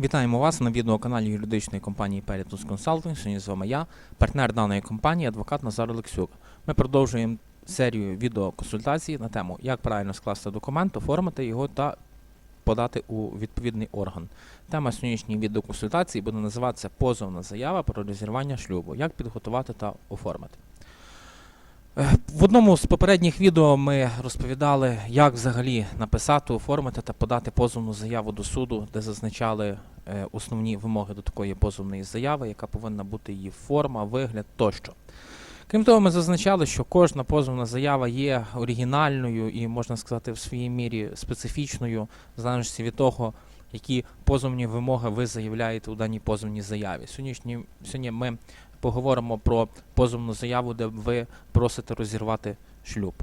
Вітаємо вас на відеоканалі юридичної компанії Peritus Consulting. Сьогодні з вами я, партнер даної компанії, адвокат Назар Олексюк. Ми продовжуємо серію відеоконсультацій на тему, як правильно скласти документ, оформити його та подати у відповідний орган. Тема сьогоднішньої відеоконсультації буде називатися Позовна заява про розірвання шлюбу. Як підготувати та оформити. В одному з попередніх відео ми розповідали, як взагалі написати, оформити та подати позовну заяву до суду, де зазначали е, основні вимоги до такої позовної заяви, яка повинна бути її форма, вигляд тощо. Крім того, ми зазначали, що кожна позовна заява є оригінальною і, можна сказати, в своїй мірі специфічною, в залежності від того, які позовні вимоги ви заявляєте у даній позовній заяві. Сьогодні ми поговоримо про позовну заяву, де ви просите розірвати шлюб.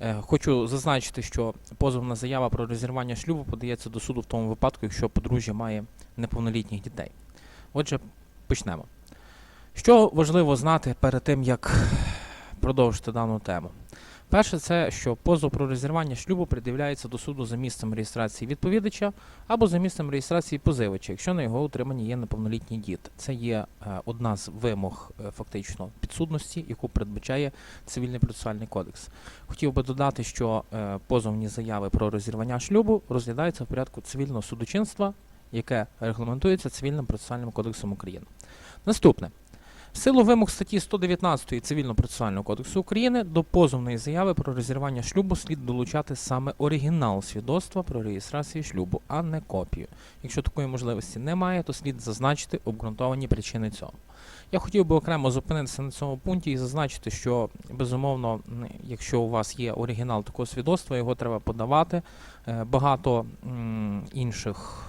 Е, Хочу зазначити, що позовна заява про розірвання шлюбу подається до суду в тому випадку, якщо подружжя має неповнолітніх дітей. Отже, почнемо. Що важливо знати перед тим, як продовжити дану тему? Перше, це що позов про розірвання шлюбу пред'являється до суду за місцем реєстрації відповідача або за місцем реєстрації позивача, якщо на його утриманні є неповнолітні діти. Це є е, одна з вимог е, фактично підсудності, яку передбачає цивільний процесуальний кодекс. Хотів би додати, що е, позовні заяви про розірвання шлюбу розглядаються в порядку цивільного судочинства, яке регламентується цивільним процесуальним кодексом України. Наступне. Силу вимог статті 119 Цивільно-процесуального кодексу України до позовної заяви про розірвання шлюбу слід долучати саме оригінал свідоцтва про реєстрацію шлюбу, а не копію. Якщо такої можливості немає, то слід зазначити обґрунтовані причини цього. Я хотів би окремо зупинитися на цьому пункті і зазначити, що безумовно, якщо у вас є оригінал такого свідоцтва, його треба подавати. Е, Багато інших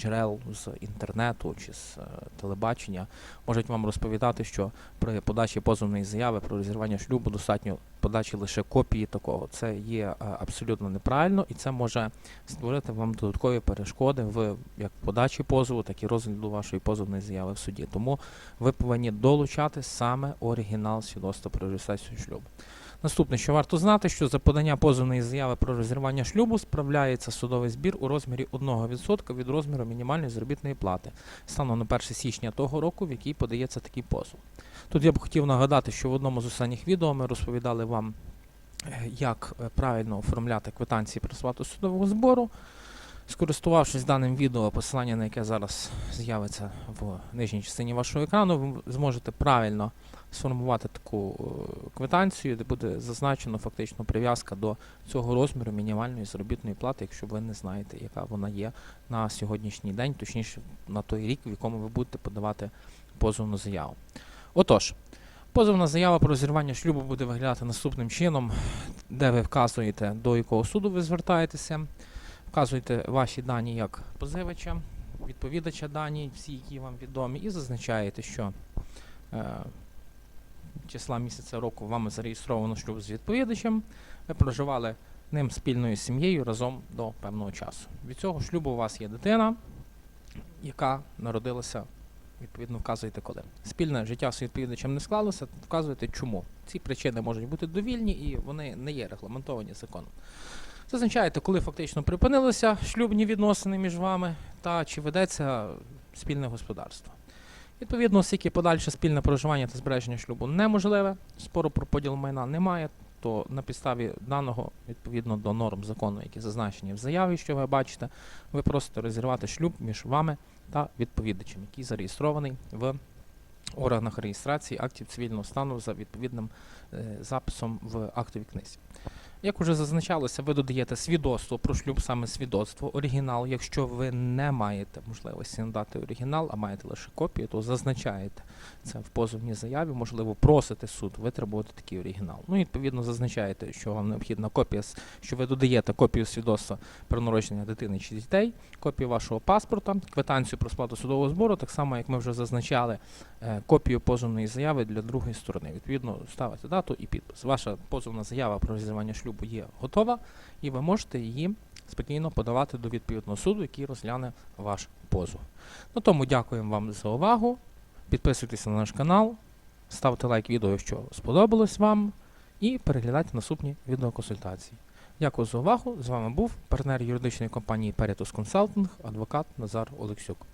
джерел з інтернету чи з е, телебачення можуть вам розповідати, що при подачі позовної заяви про розірвання шлюбу достатньо подачі лише копії такого. Це є е, абсолютно неправильно, і це може створити вам додаткові перешкоди в як подачі позову, так і розгляду вашої позовної заяви в суді. Тому ви повинні долучати саме оригінал свідоцтва про реєстрацію шлюбу. Наступне, що варто знати, що за подання позовної заяви про розірвання шлюбу справляється судовий збір у розмірі 1% від розміру мінімальної заробітної плати станом на 1 січня того року, в який подається такий позов. Тут я б хотів нагадати, що в одному з останніх відео ми розповідали вам, е, як е, правильно оформляти квитанції про сплату судового збору. Скористувавшись даним відео, посилання на яке зараз з'явиться в нижній частині вашого екрану, ви зможете правильно сформувати таку е, квитанцію, де буде зазначено фактично прив'язка до цього розміру мінімальної заробітної плати, якщо ви не знаєте, яка вона є на сьогоднішній день, точніше на той рік, в якому ви будете подавати позовну заяву. Отож, позовна заява про розірвання шлюбу буде виглядати наступним чином, де ви вказуєте, до якого суду ви звертаєтеся, вказуєте ваші дані як позивача, відповідача дані, всі, які вам відомі, і зазначаєте, що е, числа місяця року вами зареєстровано шлюб з відповідачем, ви проживали ним спільною сім'єю разом до певного часу. Від цього шлюбу у вас є дитина, яка народилася, відповідно, вказуєте коли. Спільне життя з відповідачем не склалося, вказуєте чому. Ці причини можуть бути довільні і вони не є регламентовані законом. Зазначаєте, коли фактично припинилися шлюбні відносини між вами та чи ведеться спільне господарство. Відповідно, оскільки подальше спільне проживання та збереження шлюбу неможливе, спору про поділ майна немає, то на підставі даного, відповідно до норм закону, які зазначені в заяві, що ви бачите, ви просите розірвати шлюб між вами та відповідачем, який зареєстрований в органах реєстрації актів цивільного стану за відповідним е, записом в актовій книзі. Як уже зазначалося, ви додаєте свідоцтво про шлюб, саме свідоцтво, оригінал. Якщо ви не маєте можливості надати оригінал, а маєте лише копію, то зазначаєте це в позовній заяві, можливо, просите суд витребувати такий оригінал. Ну, і, відповідно, зазначаєте, що вам необхідна копія, що ви додаєте копію свідоцтва про народження дитини чи дітей, копію вашого паспорта, квитанцію про сплату судового збору, так само, як ми вже зазначали, е, копію позовної заяви для другої сторони. Відповідно, ставите дату і підпис. Ваша позовна заява про розірвання шлюбу є готова, і ви можете її спокійно подавати до відповідного суду, який розгляне ваш позов. На тому дякуємо вам за увагу. Підписуйтесь на наш канал, ставте лайк відео, якщо сподобалось вам, і переглядайте наступні відеоконсультації. Дякую за увагу. З вами був партнер юридичної компанії Peritus Consulting, адвокат Назар Олексюк.